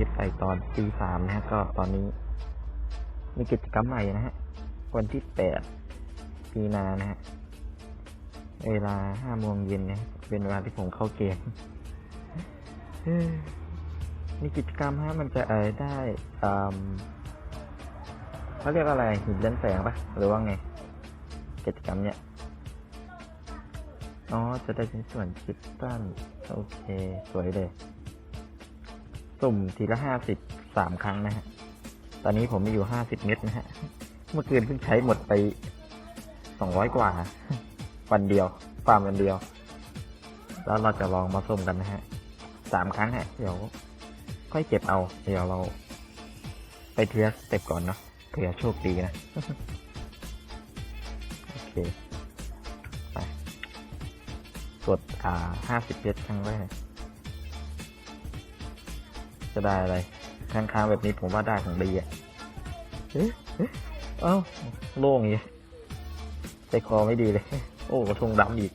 ลิปไปตอนตีสามนะฮะก็ตอนนี้ มีกิจกรรมใหม่นะฮะ วันที่แปดมีนานะฮะ เวลาห้าโมงเย็นนะเป็นเวลาที่ผมเข้าเกมมีกิจกรรมฮะมันจะเออได้อืมเขาเรียกอะไรหินเล่นแสงปะหรือว่าไง กิจกรรมเนี้ยอ๋อจะได้เป็นส่วนคริสตัลโอเค สวยเลย สุ่มทีละห้าสิบสามครั้งนะฮะ ตอนนี้ผมมีอยู่ห้าสิบเม็ดนะฮะ เมื่อคืนเพิ่งใช้หมดไปสองร้อยกว่า วันเดียวฟาร์มวันเดียว แล้วเราจะลองมาสุ่มกันนะฮะสามครั้งฮะ เดี๋ยว ค่อยเก็บเอา เดี๋ยวเรา ไปเทียสเต็ปก่อนเนาะเผื่อโชคดีนะ โอเค ไป กดอ่าห้าสิบเม็ดครั้งแรก จะได้อะไรค้างๆแบบนี้ผมว่าได้ของดีอะเอ๊ะเอ้าโล่งอย่างงี้ใจคอไม่ดีเลย โอ้กระทงดำอีก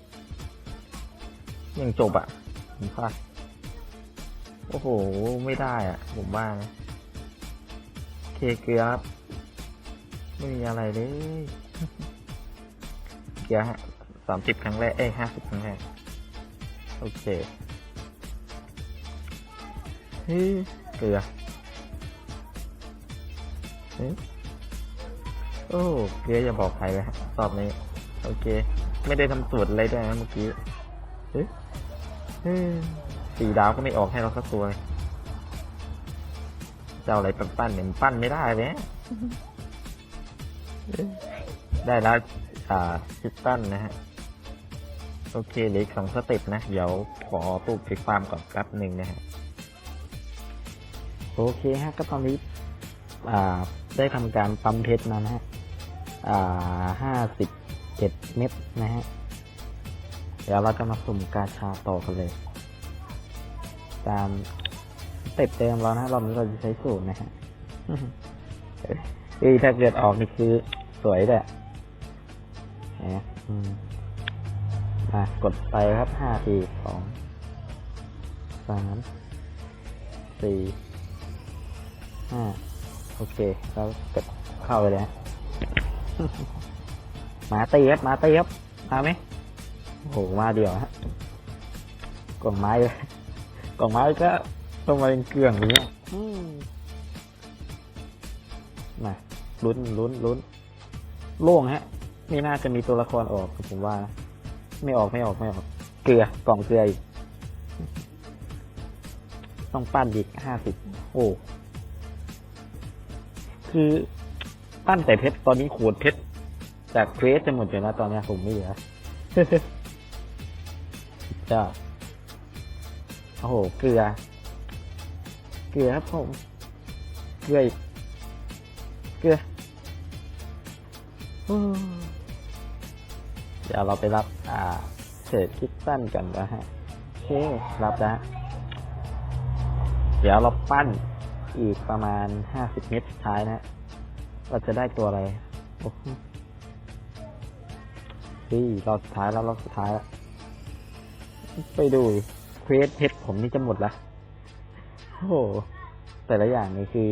ยังจบอะผมพลาดโอ้โห ไม่ได้อะ ผมว่านะเคเกลือครับไม่มีอะไรเลย เกลือฮะสามสิบครั้งแรก เอ้ยห้าสิบครั้งแรก โอเค เฮ้เกลือเฮ้โอ้เกลืออย่าบอกใครเลยฮะรอบนี้ โอเค ไม่ได้ทำสูตรอะไรด้วยนะเมื่อกี้เฮ้ยสี่ดาวก็ไม่ออกให้เราสักตัวเลยจะเอาอะไรปั้นปั้นเนี่ยปั้นไม่ได้เลยได้แล้วอ่าคิตตันนะฮะ โอเคเหลืออีกสองสเต็ปนะ เดี๋ยวขอตู้ไปฟาร์มก่อนแป๊บหนึ่งนะฮะ โอเคฮะก็ตอนนี้ได้ทำการปั๊มเพชรมานะฮะห้าสิบเจ็ดเม็ดนะฮะ เดี๋ยวเราจะมาสุ่มกาชาต่อกันเลย ตามเต็ปเดิมเรานะรอบนี้เราจะใช้สูตรนะฮะเอ้ยถ้าเกิดออกนี่คือสวยเลยอะนะมอะกดไปครับห้าทีสองสามสี่ ห้าโอเคเรากดเข้าไปเลยฮะหมาตีครับหมาตีครับมาไหมโอ้โหมาเดียวฮะกล่องไม้เลยกล่องไม้ก็ต้องมาเป็นเกลื่องอย่างเงี้ยอืมมาลุ้นลุ้นลุ้นโล่งฮะนี่น่าจะมีตัวละครออกผมว่านะไม่ออกไม่ออกไม่ออก เกลือกล่องเกลืออีกต้องปั้นอีกห้าสิบโอ้ คือปั้นแต่เพชรตอนนี้ขูดเพชรจากเควสจะหมดอยู่นะตอนนี้ผมไม่เหลือจ้าโอ้โหเกลือ เกลือครับผมเกลืออีกเกลืออ้เดี๋ยวเราไปรับ อ่าเศษคิดสั้นกันนะฮะโอเครับนะฮะเดี๋ยวเราปั้น อีกประมาณห้าสิบเมตรสุดท้ายนะ เราจะได้ตัวอะไรโอ้โหนี่รอบสุดท้ายแล้วรอบสุดท้ายแล้วไปดูเควสเพชรผมนี่จะหมดละโอ้โหแต่ละอย่างนี่คือ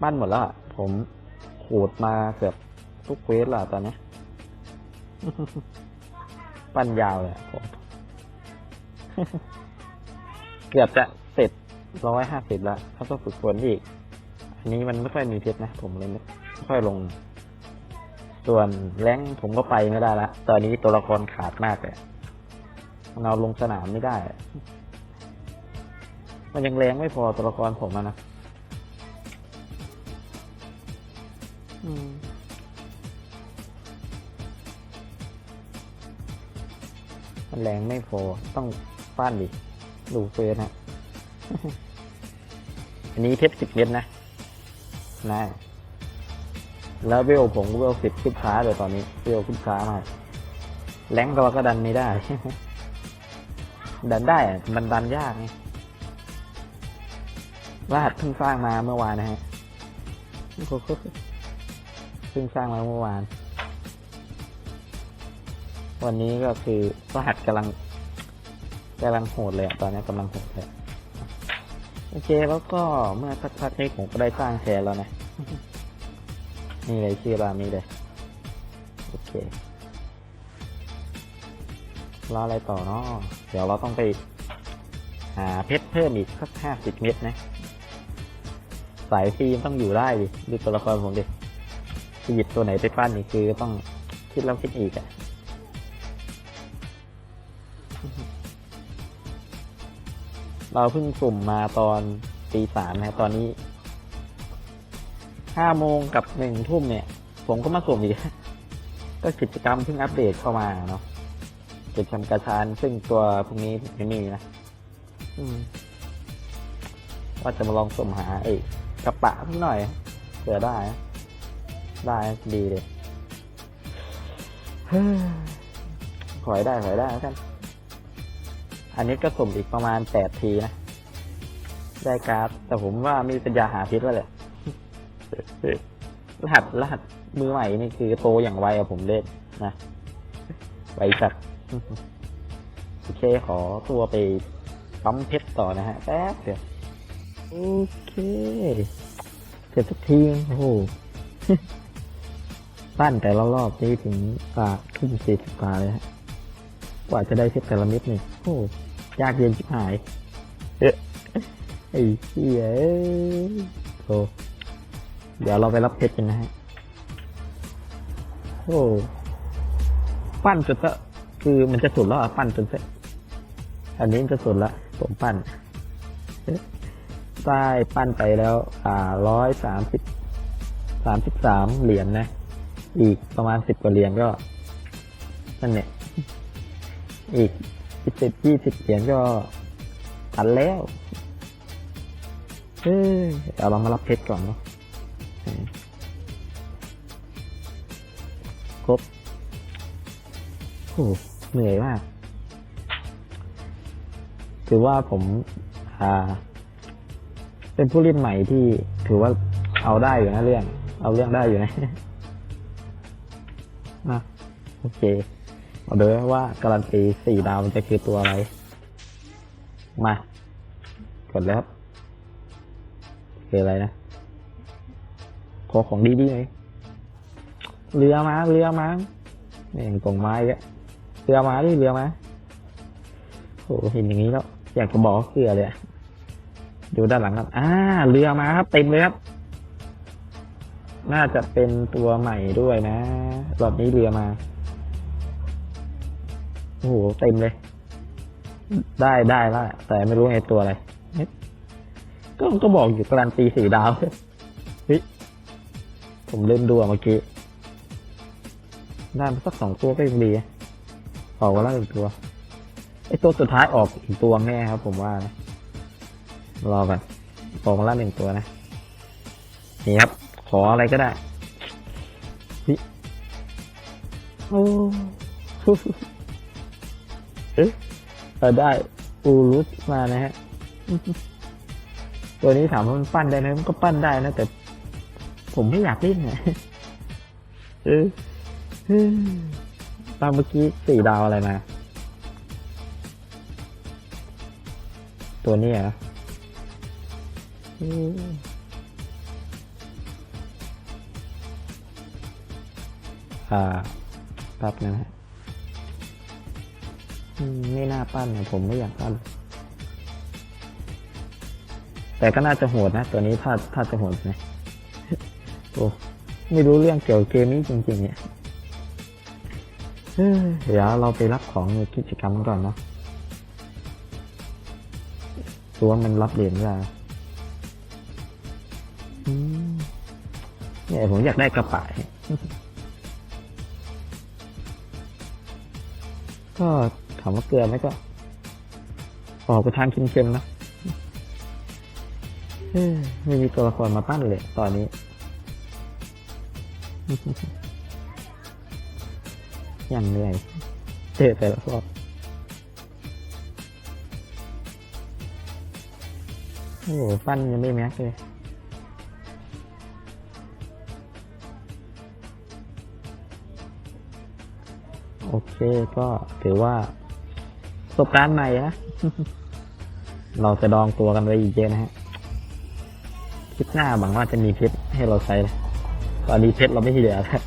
ปั้นหมดแล้วอะผมขูดมาเกือบทุกเควสละตอนนี้ปั้นยาวเลยผม เกือบจะเสร็จ ร้อยห้าสิบล้วเขาต้องฝึกฝนอีก อันนี้มันไม่ค่อยมีเพชรนะ ผมเลยไม่ค่อยลง ส่วนแรงผมก็ไปไม่ได้ละ ตอนนี้ตัวละครขาดมากเลยมันเอาลงสนามไม่ได้ มันยังแรงไม่พอตัวละครผมนะมันแรงไม่พอต้องฟ้านดิดูเฟสฮะ อันนี้เพชรสิบเม็ดนะนะแล้วเวลผมเวลสิบขึ้นช้าเลยตอนนี้เวลขึ้นช้ามากแรงเราก็ดันไม่ได้ ดันได้มันดันยากไงรหัสเพิ่งสร้างมาเมื่อวานนะฮะเพิ่งสร้างมาเมื่อวาน วันนี้ก็คือรหัสกำลังกำลังโหดเลยอะตอนนี้กำลังโหดเลย อเคแล้วก็เมื่อสักพักนี้ผมก็ได้สร้างแชร์แล้วนะ นี่เลยชื่อร้านนี้เลย โอเครออะไรต่อเนาะเดี๋ยวเราต้องไป หาเพชรเพิ่มอีกสักห้าสิบเม็ดนะ สายฟิล์มต้องอยู่ได้ดิดูตัวละครผมดิจะหยิบตัวไหนไปปั้นนี่คือต้องคิดแล้วคิดอีกอะ เราเพิ่งสุ่มมาตอนตีสามนะตอนนี้ห้าโมงกับหนึ่งทุ่มเนี่ย ผมก็มาสุ่มอีก ก็กิจกรรมเพิ่งอัปเดตเข้ามาเนาะกิจกรรมกระชานซึ่งตัวพวกนี้ผมไม่มีนะอืมว่าจะมาลองสุ่มหาไอ้กระปะสักหน่อยเผื่อได้นะได้ดีเลยเฮ้ยขอยได้ขอยได้แล้วกัน อันนี้ก็สุ่มอีกประมาณแปดทีนะ ได้การ์ด แต่ผมว่ามีปัญญาหาพิษแล้วแหละรหัสรหัสมือใหม่นี่คือโตอย่างไวอะผมเล่นนะไวจัดโอเคขอตัวไปปั๊มเพชรต่อนะฮะ แป๊บเดียว โอเคเสร็จสักทีโอ้โหปั้นแต่ละรอบนี่ถึงกว่าทุ่มสี่สิบกว่าเลยฮะ กว่าจะได้เพชรแต่ละเม็ดนี่โอ้ยากเย็นชิบหายเอ๊ะไอ้เหี้ยเอ้ยโอ้เดี๋ยวเราไปรับเพชรกันนะฮะโอ้ปั้นจนก็คือมันจะสุดแล้วอะปั้นจนเสร็จอันนี้มันจะสุดละผมปั้นเอ๊ะได้ปั้นไปแล้ว อ่าร้อยสามสิบสามสิบสามเหรียญนะ อีกประมาณสิบกว่าเหรียญก็นั่นเนี่ย อีกสิบสิบยี่สิบเหรียญก็ตันแล้ว เอ้ยเดี๋ยวเรามารับเพชรก่อนเนาะครบโอ้เหนื่อยมาก ถือว่าผม อ่า เป็นผู้เล่นใหม่ที่ถือว่าเอาได้อยู่นะเรื่อง เอาเรื่องได้อยู่นะ นะ โอเค เอาดูว่าการันตีสี่ดาวมันจะคือตัวอะไร มา กดแล้วครับคืออะไรนะขอของดีๆหน่อยเรือมาเรือมาเนี่ยกล่องไม้อะเรือมาดิเรือมาโหเห็นอย่างนี้แล้ว อยากจะบอกว่าคืออะไรอะดูด้านหลังครับอ่าเรือมาครับเต็มเลยครับ น่าจะเป็นตัวใหม่ด้วยนะรอบนี้เรือมา อ้โหเต็มเลย ได้ได้แล้วแต่ไม่รู้ไงตัวอะไรเอ๊ะก็ก็บอกอยู่การันตีสี่ดาวเฮ้ยผมเล่นดูอะเมื่อกี้ได้มาสักสองตัวก็ยังดีอะออกมาแล้วหนึ่งตัวไอตัวสุดท้ายออกอีกตัวแน่ครับ ผมว่านะรอกันออกมาแล้วหนึ่งตัวนะนี่ครับ ขออะไรก็ได้เฮ้ยโอ้เอ๊ะ เราได้อูรุสมานะฮะ ตัวนี้ถามว่ามันปั้นได้ไหมมันก็ปั้นได้นะ แต่ ผมไม่อยากเล่นไงเออเออตามเมื่อกี้สี่ดาวอะไรมา ตัวนี้เหรอออ่าแป๊บนะฮะ ไม่น่าปั้นนะผมไม่อยากปั้น แต่ก็น่าจะโหดนะ ตัวนี้ถ้าถ้าจะโหดนะโอ้ไม่รู้เรื่องเกี่ยวกับเกมนี้จริงๆเนี่ยเดี๋ยวเราไปรับของในกิจกรรมก่อนนะตัวมันรับเหรียญได้เนี่ยผมอยากได้กระป๋ายก็ามว่าเกลือไหมก็ออกไปทางเค็มๆนะเอ้ยไม่มีตัวละครมาปั้นเลย ตอนนี้ อย่างเหนื่อยเจอแต่ละรอบโอ้โหปั้นยังไม่แม็กเลยโอเคก็ถือว่าประ สบการณ์ใหม่นะ เราจะดองตัวกันไว้อีกเยอะนะฮะ คลิปหน้าหวังว่าจะมีเพชรให้เราใช้นะตอนนี้เพชรเราไม่เหลือแล้ว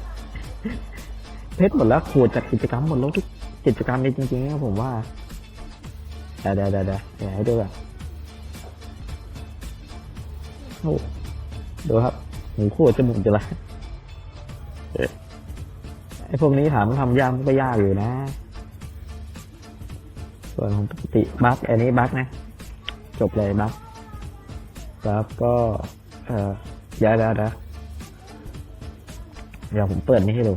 เพชรหมดแล้วขูดจากกิจกรรมหมดแล้วทุกกิจกรรมเลยจริงๆนะผมว่าเดี๋ยวเดี๋ยวเดี๋ยวเดี๋ยวเดะให้ดูอะโอ้ดูครับหมูขูดจะหมุนจะละเอ๊ะไอพวกนี้ถามทำยากมันก็ยากอยู่นะ ส่วนของปกติบัคอันนี้บัคนะ จบเลยบัคครับก็เออเดี๋ยวเดี๋ยวเดี๋ยวเดี๋ยวผมเปิดนี่ให้ดู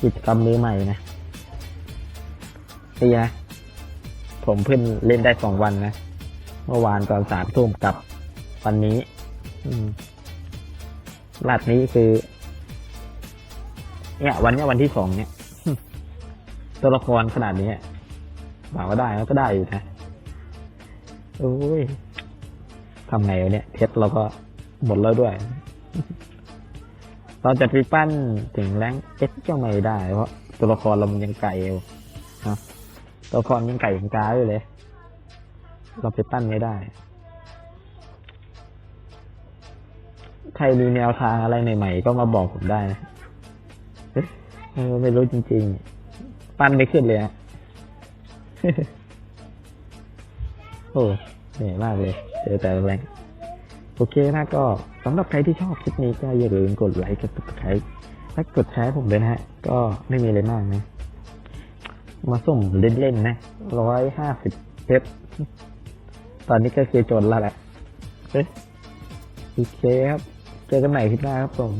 กิจกรรมมือใหม่นะนี่นะ ผมเพิ่งเล่นได้สองวันนะ เมื่อวานก่อนสามทุ่มกับวันนี้อืมลาดนี้คือ เนี่ย วันเนี้ยวันที่สองเนี่ย ตัวละครขนาดนี้หวังว่าได้แล้วก็ได้อยู่นะโอ้ยทำไงวะเนี่ยเพชรเราก็หมดแล้วด้วย เราจะไปปั้นถึงแรงเอสก็ไม่ได้ เพราะตัวละครเรามันยังไก่อยู่นะตัวละครยังไก่ยังกาอยู่เลย เราไปปั้นไม่ได้ใครมีแนวทางอะไรใหม่ๆก็มาบอกผมได้นะเออไม่รู้จริง ๆ ปั้นไม่ขึ้นเลยฮะโอ้เหนื่อยมากเลยเจอแต่แรงโอเคนะก็สำหรับใครที่ชอบคลิปนี้ก็อย่าลืมกดไลค์กดติดตามและกดแชร์ผมด้วยนะฮะ ก็ไม่มีอะไรมากนะ มาสุ่มเล่นๆนะร้อยห้าสิบเพชรตอนนี้ก็คือจนแล้วแหละเฮ้ยโอเคครับ เจอกันใหม่คลิปหน้าครับผม